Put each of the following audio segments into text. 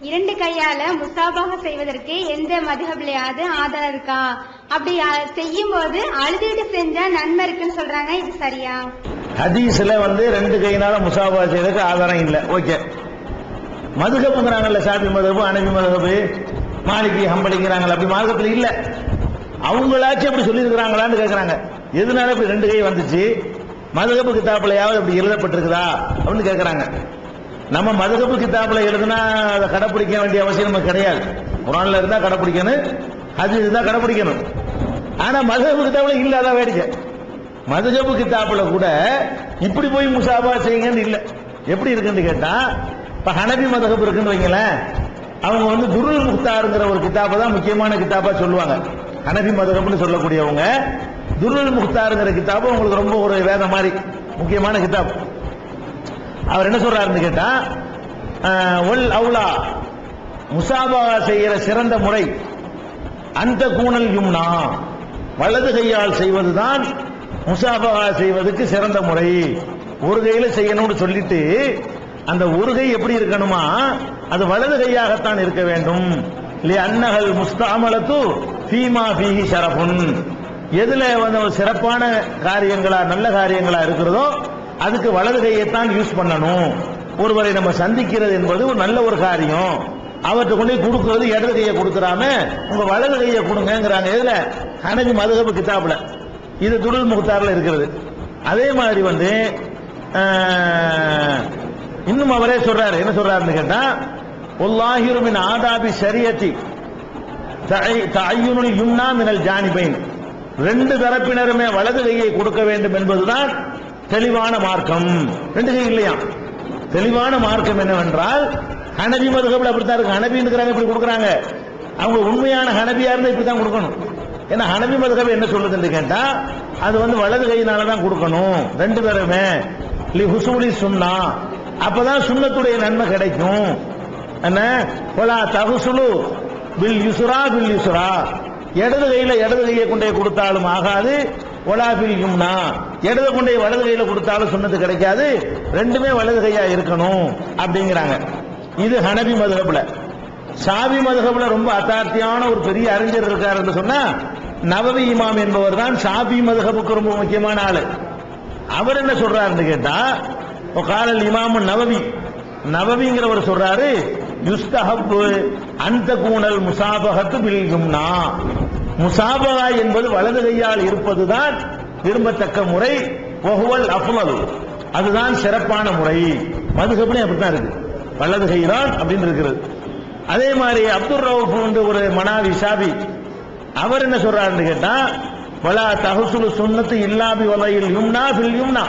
இரண்டு கையால முசாபாக செய்வதற்கு எந்த மதுகபிலையாவது ஆதாரம் இருக்கா? அப்படி செய்யும் போது அழுதுட்டு செஞ்சா நன்மை இருக்குன்னு சொல்றாங்க. இது சரியா? ஹதீஸ்ல வந்து ரெண்டு கையினால முசாபா செய்யறதுக்கு ஆதாரம் இல்ல. ஓகே. மதுகப்புங்கிறாங்கல்ல ஷாபி மதுகப்பு அனபி மதுகப்பு மாலிகி ஹம்பளிங்கிறாங்கல்ல அப்படி மார்க்கத்தில் இல்ல. அவங்களாச்சும் அப்படி சொல்லியிருக்கிறாங்களான்னு கேட்கறாங்க எதனால இப்படி ரெண்டு கை வந்துச்சு? மதுகப்பு கித்தாப்புலையாவது அப்படி எழுதப்பட்டிருக்குதா? அப்படின்னு கேட்கறாங்க நம்ம மதுகப்பு கிதாபில் எழுதுனா அதை கடைப்பிடிக்க வேண்டிய அவசியம் நமக்கு கிடையாது. குரானில் இருந்தால் கடைப்பிடிக்கணும் அது இருந்தால் கடைப்பிடிக்கணும். ஆனால் மதுகப்பு இல்லை இல்லாத வேடிக்கை. மதுகப்பு கிதாபில் கூட இப்படி போய் முசாபா செய்யுங்கன்னு இல்லை. எப்படி இருக்குன்னு கேட்டால் இப்போ ஹனபி மதகப்பு இருக்குன்னு வைங்களேன். அவங்க வந்து குரு முக்தாருங்கிற ஒரு கிதாபை தான் முக்கியமான கிதாபாக சொல்லுவாங்க. ஹனபி மதுகப்னு சொல்லக்கூடியவங்க துருள் முக்தாருங்கிற கிதாபு உங்களுக்கு ரொம்ப ஒரு வேத மாதிரி முக்கியமான கிதாப் அவர் என்ன சொல்றாருன்னு கேட்டா ஒல் அவுலா முசாபா செய்கிற சிறந்த முறை அந்த கூணல் யும்னா. வலது கையால் செய்வதுதான் முசாபகா செய்வதற்கு சிறந்த முறை. ஒரு கையில செய்யணும்னு சொல்லிட்டு அந்த ஒரு கை எப்படி இருக்கணுமா? அது வலது கையாகத்தான் இருக்க வேண்டும். இல்லையா அன்னகல் முஸ்தாமலத்து ஃபீமா ஃபீஹி ஷரஃபுன். எதுல வந்து ஒரு சிறப்பான காரியங்களா நல்ல காரியங்களா இருக்கிறதோ அதுக்கு வலது கையைத்தான் யூஸ் பண்ணணும். ஒருவரை நம்ம சந்திக்கிறது என்பது ஒரு நல்ல ஒரு காரியம். அவர்கிட்ட கொண்டு கொடுக்கறது இடது கையை கொடுக்குறாம உங்க வலது கையை கொடுங்கிறாங்க எதுல? ஹனஜி மதுகபு கிதாப்ல இது துருள் முகத்தாரில் இருக்கிறது. அதே மாதிரி வந்து ஆஹ், இன்னும் அவரே சொல்றாரு. என்ன சொல்றாருன்னு கேட்டா ஒல்லாஹிருமின் ஆதாபி சரியத்தி தஐயுனுல் யும்னா மினல் ஜானிபைன். ரெண்டு தரப்பினருமே வலது கையை கொடுக்க வேண்டும் என்பதுதான் தெளிவான மார்க்கம். ரெண்டு கை இல்லையா? தெளிவான மார்க்கம் என்னவென்றால் ஹனபி மதுகபில் அப்படித்தான் இருக்கு. ஹனபிங்கிறாங்க இப்படி கொடுக்குறாங்க. அவங்க உண்மையான ஹனபியா இருந்தால் இப்படி தான் கொடுக்கணும். ஏன்னா ஹனபி மதுகபி என்ன சொல்லுதுன்னு கேட்டா அது வந்து வலது கையினால தான் கொடுக்கணும். ரெண்டு பேருமே. லி ஹுசூலி சுண்ணா அப்பதான் சுண்ணத்துடைய நன்மை கிடைக்கும். என்ன? போலா தகுசுலு பில் யுசுரா பில் யுசுரா. இடது கையில இடது கையை கொண்டே கொடுத்தாலும் ஆகாது. ஒலா பில் யும்னா. இடது கொண்டே வலது கையில கொடுத்தாலும் சொன்னது கிடைக்காது. ரெண்டுமே வலது கையா இருக்கணும் அப்படிங்கிறாங்க. இது ஹனபி மதுகப்புல சாபி மதுகப்புல ரொம்ப அத்தார்த்தியான ஒரு பெரிய அறிஞர் இருக்கார் என்று சொன்னா நவவி இமாம் என்பவர் தான் சாபி மதுகபுக்கு ரொம்ப முக்கியமான ஆளு. அவர் என்ன சொல்றாருன்னு கேட்டா காலல் இமாமு நவவி. நவவிங்கிறவர் சொல்றாரு யுஸ்தஹப்பு அந்த கூணல் முசாபகத்து பில்கும்னா முசாபகா என்பது வலது கையால் இருப்பதுதான் விரும்பத்தக்க முறை ஒஹுவல் அஃலல் அதுதான் சிறப்பான முறை. மதுகப்னே அப்படித்தான் இருக்கு. வலது கைதான் அப்படின்னு இருக்கிறது. அதே மாதிரி அப்துல் ரவுஃப் வந்து ஒரு மனாவி சாபி அவர் என்ன சொல்றாருன்னு கேட்டா வலா தஹசுலு சுண்ணத்து இல்லாபி வலையில் யும்னா பில் யும்னா.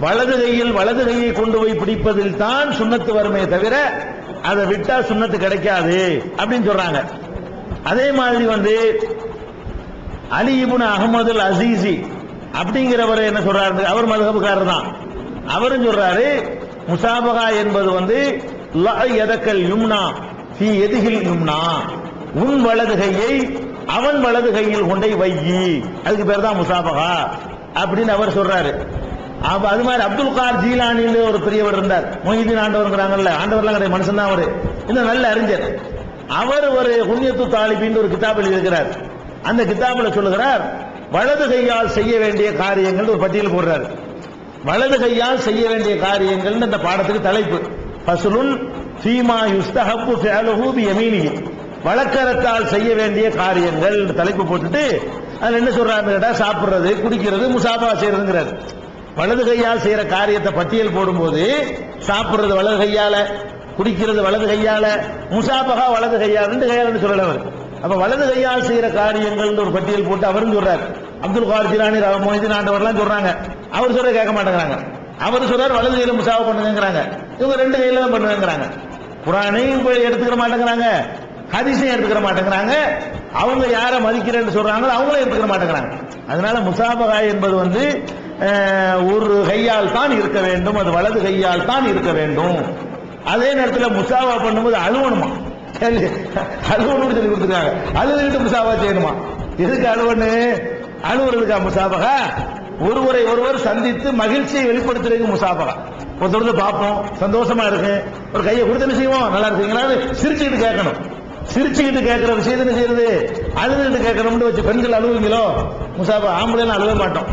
வலது கையில் வலது கையை கொண்டு போய் பிடிப்பதில் தான் சுண்ணத்து வருமே தவிர அதை விட்டா சுண்ணத்து கிடைக்காது அப்படின்னு சொல்றாங்க. அதே மாதிரி வந்து அலி இபுன் அகமது அசீசி அப்படிங்கிறவர் என்ன சொல்றாரு? அவர் மதுகபுக்காரர் தான் அவரும் சொல்றாரு முசாபகா என்பது வந்து ல எதக்கல் யும்னா சி எதுகில் யும்னா உன் வலது கையை அவன் வலது கையில் கொண்டை வையி. அதுக்கு பேர் தான் முசாபகா அப்படின்னு அவர் சொல்றாரு. அப்ப அது மாதிரி அப்துல் கார் ஜீலானின்னு ஒரு பெரியவர் இருந்தார். மொஹிதீன் ஆண்டவர்ங்கிறாங்கல்ல ஆண்டவர்லாம் கிடையாது மனுஷன் தான் அவரு. இந்த நல்ல அறிஞர். அவர் ஒரு புண்ணியத்து தாலிபின்னு ஒரு கிதாப் எழுதியிருக்கிறார். அந்த கிதாபில் சொல்லுகிறார் வலது கையால் செய்ய வேண்டிய காரியங்கள் ஒரு பட்டியல் போடுறார். வலது கையால் செய்ய வேண்டிய காரியங்கள் இந்த பாடத்துக்கு தலைப்பு. பசுலுன் சீமா யுஸ்தஹப்பு ஃபிஅலுஹு பி யமீனிஹி வழக்கரத்தால் செய்ய வேண்டிய காரியங்கள் தலைப்பு போட்டுட்டு அதில் என்ன சொல்றாங்க கேட்டா சாப்பிடுறது குடிக்கிறது முசாபா செய்யறதுங்கிறார். வலது கையால் செய்யற காரியத்தை பட்டியல் போடும்போது சாப்பிடுறது வலது கையால குடிக்கிறது வலது கையால முசாபகா வலது கையால் ரெண்டு கையால் சொல்லல அவர்? அப்ப வலது கையால் செய்யற காரியங்கள் ஒரு பட்டியல் போட்டு அவரும் சொல்றாரு. அப்துல் கார் ஜிலானி மொஹிதீன் ஆண்டவர்லாம் சொல்றாங்க. அவர் சொல்ற கேட்க மாட்டேங்கிறாங்க. அவர் சொல்றாரு வலது கையில முசாவ பண்ணுங்கிறாங்க இவங்க ரெண்டு கையில தான் பண்ணுவேங்கிறாங்க குரானையும் போய் எடுத்துக்கிற மாட்டேங்கிறாங்க. ஹதீஸையும் எடுத்துக்கிற மாட்டேங்கிறாங்க. அவங்க யாரை மதிக்கிறேன்னு சொல்றாங்களோ அவங்களும் எடுத்துக்கிற மாட்டேங்கிறாங்க. அதனால முசாபகா என்பது வந்து ஒரு கையால் தான் இருக்க வேண்டும். அது வலது கையால் தான் இருக்க வேண்டும். அதே நேரத்தில் முசாவா பண்ணும்போது அழுவணுமா? சரி, அழுவணும்னு சொல்லி கொடுத்துருக்காங்க. அழுதுகிட்டு முசாவா செய்யணுமா? எதுக்கு அழுவனு அழுவுறதுக்கா முசாபகா? ஒருவரை ஒருவர் சந்தித்து மகிழ்ச்சியை வெளிப்படுத்துறதுக்கு முசாபகா. ஒருத்தர் பார்ப்போம். சந்தோஷமா இருக்கு. ஒரு கையை கொடுத்து என்ன செய்வோம்? நல்லா இருக்கீங்களா சிரிச்சுக்கிட்டு கேட்கணும். சிரிச்சுக்கிட்டு கேட்கிற விஷயத்தை என்ன செய்யறது? அழுதுகிட்டு கேட்கணும்னு வச்சு பெண்கள் அழுவுங்களோ முசாபா ஆம்பளை அழுவே மாட்டோம்.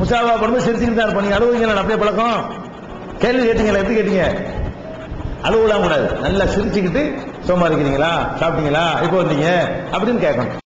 முசாபா பண்ணும்போது சிரிச்சுக்கிட்டு தான் இருப்போம். நீங்க அழுவுங்களா அப்படியே பழக்கம். கேள்வி கேட்டீங்களா? எப்படி கேட்டீங்க? அழுவலாம் கூடாது. நல்லா சிரிச்சுக்கிட்டு சோமா இருக்கிறீங்களா சாப்பிட்டீங்களா? இப்போ வந்தீங்க. அப்படின்னு கேட்கணும்.